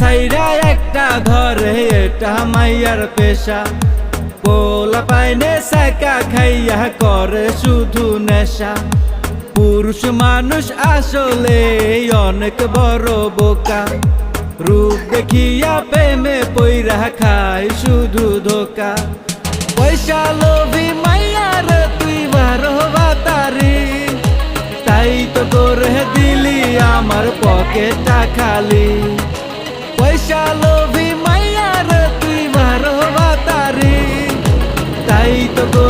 সাইরা একটা ধরে এটা মাইয়ার পেশা। পোলা পাইনে সাকা খাইয়া করে শুধু নেশা। পুরুষ মানুষ আসলে অনেক বড় বোকা। রূপ দেখিয়া প্রেমে পইরা খায় শুধু ধোকা। পয়সা লোভী মাইয়ার তুই বারো বাতারি। তাই তো করে দিলি আমার পকেটটা খালি। পয়সা লোভী মাইয়ার তুই মারো তাই তো